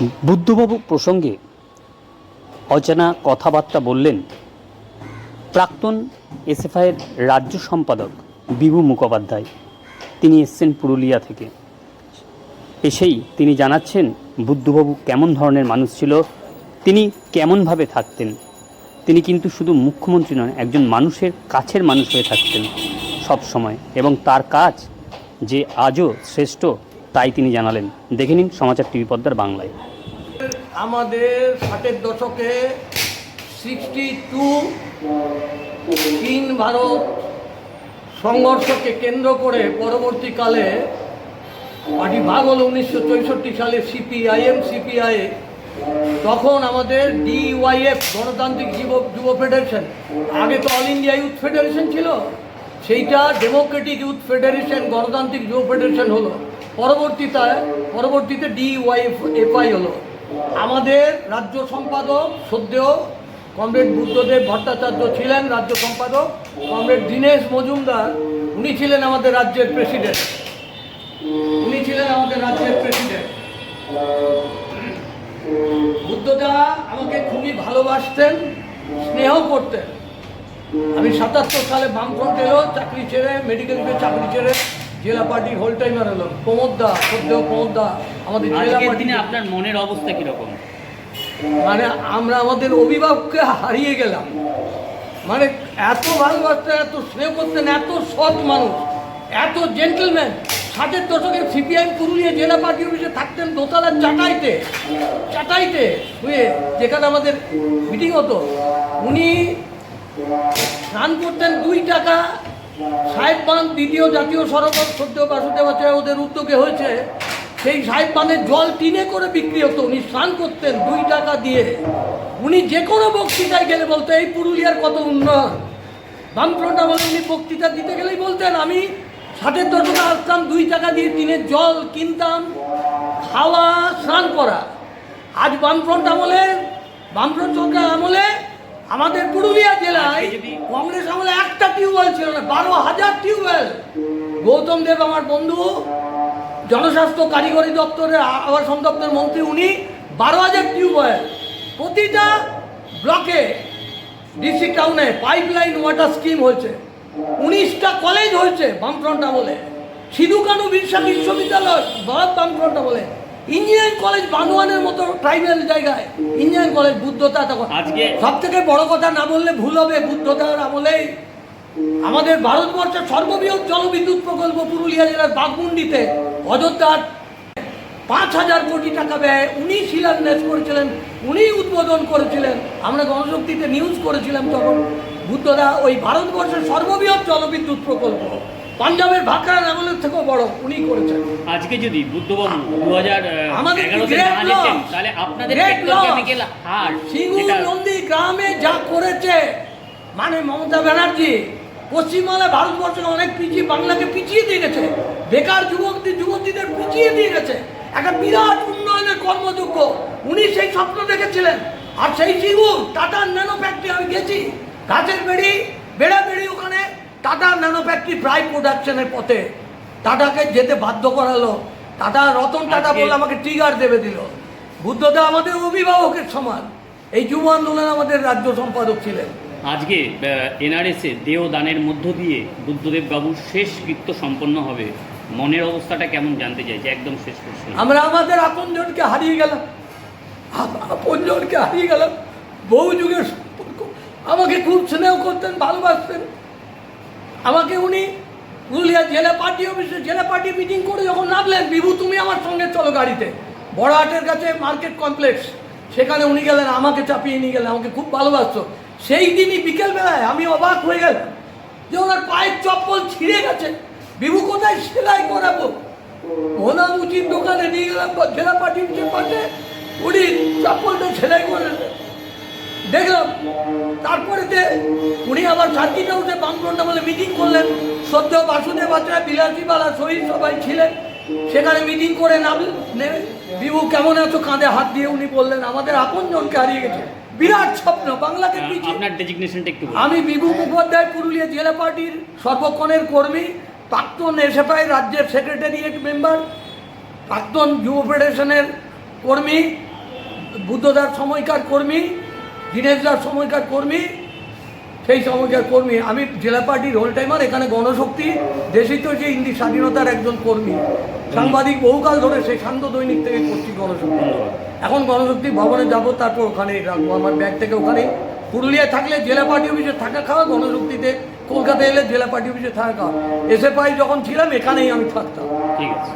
বুদ্ধবাবু প্রসঙ্গে অচেনা কথাবার্তা বললেন প্রাক্তন এসএফআইয়ের রাজ্য সম্পাদক বিভু মুখোপাধ্যায়। তিনি এসছেন পুরুলিয়া থেকে। এসেই তিনি জানাচ্ছেন বুদ্ধবাবু কেমন ধরনের মানুষ ছিল, তিনি কেমনভাবে থাকতেন। তিনি কিন্তু শুধু মুখ্যমন্ত্রী নন, একজন মানুষের কাছের মানুষ হয়ে থাকতেন সব সময় এবং তার কাজ যে আজও শ্রেষ্ঠ তাই তিনি জানালেন। দেখে নিন সমাচার টিভি পদ্মার বাংলায়। আমাদের ষাটের দশকে সিক্সটি টু চীন ভারত সংঘর্ষকে কেন্দ্র করে পরবর্তীকালে পার্টি ভাগ হলো উনিশশো সালে সিপিআইএম সিপিআই তখন আমাদের ডিওয়াইএফ, গণতান্ত্রিক যুব যুব ফেডারেশন। আগে তো অল ইন্ডিয়া ইউথ ফেডারেশন ছিল। সেইটা ডেমোক্রেটিক ইউথ ফেডারেশন, গণতান্ত্রিক যুব ফেডারেশন হলো। পরবর্তীতে পরবর্তীতে ডিওয়াইএফ এফআই হলো। আমাদের রাজ্য সম্পাদক সদ্যেও কমরেড বুদ্ধদেব ভট্টাচার্য ছিলেন রাজ্য সম্পাদক। কমরেড দীনেশ মজুমদার, উনি ছিলেন আমাদের রাজ্যের প্রেসিডেন্ট। উনি ছিলেন আমাদের রাজ্যের প্রেসিডেন্ট। বুদ্ধদা আমাকে খুবই ভালোবাসতেন, স্নেহ করতেন। আমি সাতাত্তর সালে বামফ্রন্ট চাকরি ছেড়ে মেডিকেল চাকরি ছেড়ে জেলা পার্টির হোল টাইমার হলো। প্রমোদদা সদ্যেও প্রমোদদা আমাদের জেলা আজকের পার্টি দিনে আপনার মনের অবস্থা কীরকম? মানে আমরা আমাদের অভিভাবককে হারিয়ে গেলাম। মানে এত ভালোবাসতেন এত স্নেহ করতেন এত সৎ মানুষ এত জেন্টলম্যান ষাটের দশকে সিপিআই পুরুলিয়া জেলা পার্টি অফিসে থাকতেন দোতলার চাটাইতে। চাটাইতে শুয়ে যেখানে আমাদের মিটিং হতো উনি স্নান করতেন দুই টাকা সাহেব বাঁধ দ্বিতীয় জাতীয় সড়ক সদ্য বাসুদেবাচার্য ওদের উদ্যোগে হয়েছে। সেই সাহেব বাঁধের জল টিনে করে বিক্রি হতো। উনি স্নান করতেন দুই টাকা দিয়ে। উনি যে কোনো বক্তৃতায় গেলে বলতো, এই পুরুলিয়ার কত উন্নয়ন। বামফ্রন্ট আমলে উনি বক্তৃতা দিতে গেলেই বলতেন, আমি ষাটের দশকে আসতাম, দুই টাকা দিয়ে টিনের জল কিনতাম, খাওয়া, স্নান করা। আজ বামফ্রন্ট আমলে, বামফ্রন্ট সরকার আমলে আমাদের পুরুলিয়া জেলায় কংগ্রেস আমলে একটা টিউবওয়েল ছিল না বারো হাজার টিউবওয়েল। গৌতম দেব আমার বন্ধু জনস্বাস্থ্য কারিগরি দপ্তরের আবাসন দপ্তরের মন্ত্রী উনি বারো হাজার টিউবওয়েল। প্রতিটা ব্লকে ডিস্ট্রিক্ট টাউনে পাইপলাইন ওয়াটার স্কিম হয়েছে। উনিশটা কলেজ হয়েছে বামফ্রন্ট বলে সিধু কানু বিরসা বিশ্ববিদ্যালয় বড় বামফ্রন্ট আমলে। ইঞ্জিনিয়ারিং কলেজ বানুয়ানের মতো ট্রাইবেল জায়গায়। ইঞ্জিনিয়ারিং কলেজ বুদ্ধতা তখন। আজকে সব থেকে বড় কথা না বললে ভুল হবে বুদ্ধতার আমলেই আমাদের ভারতবর্ষের সর্ববৃহৎ জলবিদ্যুৎ প্রকল্প পুরুলিয়া জেলার বাঘমুন্ডিতে অযোধ্যার পাঁচ হাজার কোটি টাকা ব্যয় উনি শিলান্যাস করেছিলেন উনি উদ্বোধন করেছিলেন। আমরা গণশক্তিতে নিউজ করেছিলাম তখন। বুদ্ধদা ওই ভারতবর্ষের সর্ববৃহৎ জলবিদ্যুৎ প্রকল্প। পাঞ্জাবের ভাকরার আমলের থেকেও বড় উনি করেছেন। আজকে যদি বুদ্ধবাবু দু হাজার তাহলে আপনাদের নন্দী গ্রামে যা করেছে মানে মমতা ব্যানার্জি পশ্চিমবাংলায় ভারতবর্ষকে অনেক পিছিয়ে বাংলাকে পিছিয়ে দিয়ে গেছে। বেকার যুবকদের যুবতীদের পিছিয়ে দিয়ে গেছে। একটা বিরাট উন্নয়নের কর্মযোগ্য। উনি সেই স্বপ্ন দেখেছিলেন। আর সেই সিঙ্গুর টাটার ন্যানো ফ্যাক্টরি আমি গেছি। গাছের বেড়ি বেড়া বেড়ি ওখানে টাটা ন্যানো ফ্যাক্টরি প্রায় প্রোডাকশনের পথে টাটাকে যেতে বাধ্য করালো। টাটা রতন টাটা বলে আমাকে ট্রিগার দেবে দিল। বুদ্ধদা আমাদের অভিভাবকের সমান। এই যুব আন্দোলন আমাদের রাজ্য সম্পাদক ছিলেন। আজকে এনআরএসে দেহ দানের মধ্য দিয়ে বুদ্ধদেব বাবুর শেষ কৃত্য সম্পন্ন হবে। মনের অবস্থাটা কেমন জানতে চাইছে? একদম শেষ প্রশ্ন। আমরা আমাদের আপনজনকে হারিয়ে গেলাম। আপ- আপনজনকে হারিয়ে গেলাম। বহু যুগের সম্পর্ক। আমাকে খুব স্নেহ করতেন ভালোবাসতেন। আমাকে উনি পুরুলিয়া জেলা পার্টি অফিসে, জেলা পার্টি মিটিং করে যখন নামলেন, বিভু, তুমি আমার সঙ্গে চলো গাড়িতে। বড়হাটের কাছে মার্কেট কমপ্লেক্স সেখানে উনি গেলেন, আমাকে চাপিয়ে নিয়ে গেলেন, আমাকে খুব ভালোবাসতো। সেই দিনই বিকেলবেলায় আমি অবাক হয়ে গেলাম যে ওনার পায়ের চপ্পল ছিঁড়ে গেছে। বিভু, কোথায় সেলাই করাবো? ওনার উচিত দোকানে নিয়ে গেলাম জেলা পার্টি উনি চপ্পলটা সেলাই করে দেখলাম তারপরে যে উনি আবার সার্কিট হাউসে বামফ্রন্ট বলে মিটিং করলেন। সদ্য বাসুদেব আচার্য বিলাসীবালা শহীদ সবাই ছিলেন। সেখানে মিটিং করে নাম নেমে বিভু কেমন আছো? কাঁধে হাত দিয়ে উনি বললেন আমাদের আপন জনকে হারিয়ে গেছে। বিরাট স্বপ্ন বাংলাকে পিছিয়ে আপনার ডেজিগনেশনটা একটু আমি বিভু মুখোপাধ্যায় পুরুলিয়া জেলা পার্টির সর্বক্ষণের কর্মী প্রাক্তন এসএফআই রাজ্যের সেক্রেটারিয়েট মেম্বার প্রাক্তন যুব ফেডারেশনের কর্মী বুদ্ধদার সময়কার কর্মী দীনেশদার সময়কার কর্মী, সেই সময়কার কর্মী। আমি জেলা পার্টির হোল টাইমার এখানে গণশক্তি দেশিত যে হিন্দি স্বাধীনতার একজন কর্মী। সাংবাদিক বহুকাল ধরে সেই শান্ত দৈনিক থেকে করছি গণশক্তি। এখন গণশক্তি ভবনে যাব, তারপর ওখানে রাখব। আমার ব্যাগ থেকে ওখানে। পুরুলিয়ায় থাকলে জেলা পার্টি অফিসে থাকা খাওয়া, গণশক্তিতে কলকাতায় এলে জেলা পার্টি অফিসে থাকা। খাওয়া এসে পাই যখন ছিলাম, এখানেই আমি থাকতাম। ঠিক আছে।